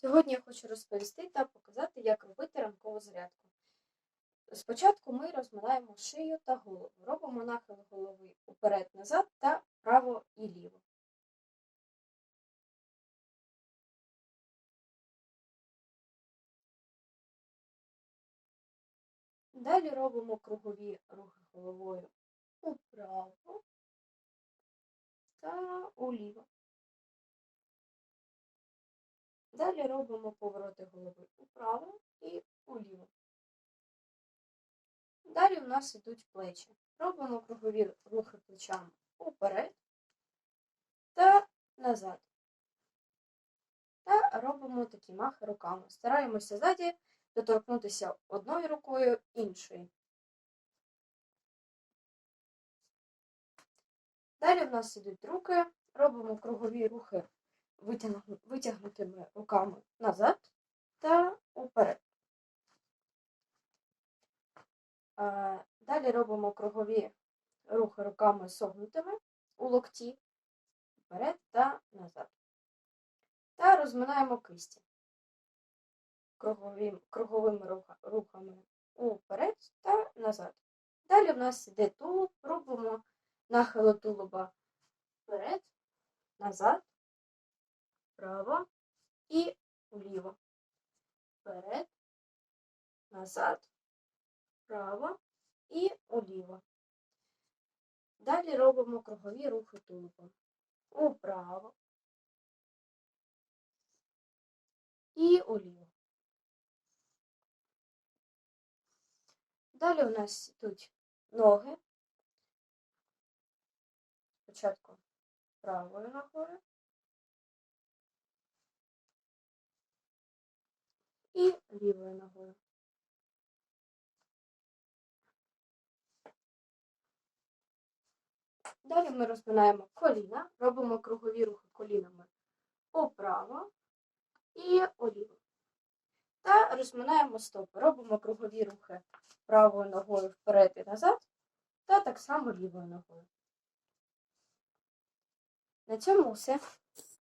Сьогодні я хочу розповісти та показати, як робити ранкову зарядку. Спочатку ми розминаємо шию та голову. Робимо нахил голови уперед-назад та вправо і ліво. Далі робимо кругові рухи головою управо та уліво. Далі робимо повороти голови вправо і уліво. Далі у нас йдуть плечі. Робимо кругові рухи плечами уперед та назад. Та робимо такі махи руками. Стараємося ззаді доторкнутися одною рукою іншою. Далі в нас ідуть руки, робимо кругові рухи витягнутими руками назад та уперед. Далі робимо кругові рухи руками согнутими у локті вперед та назад. Та розминаємо кисті круговим, круговими руха- рухами уперед та назад. Далі в нас йде тулуб, робимо нахили тулуба вперед, назад, вправо і вліво. Вперед, назад, вправо і вліво. Далі робимо кругові рухи тулубом. Управо і уліво. Далі у нас йдуть ноги. Спочатку правою ногою. Лівою ногою. Далі ми розминаємо коліна, робимо кругові рухи колінами вправо і уліво. Та розминаємо стопи, робимо кругові рухи правою ногою вперед і назад, та так само лівою ногою. На цьому все.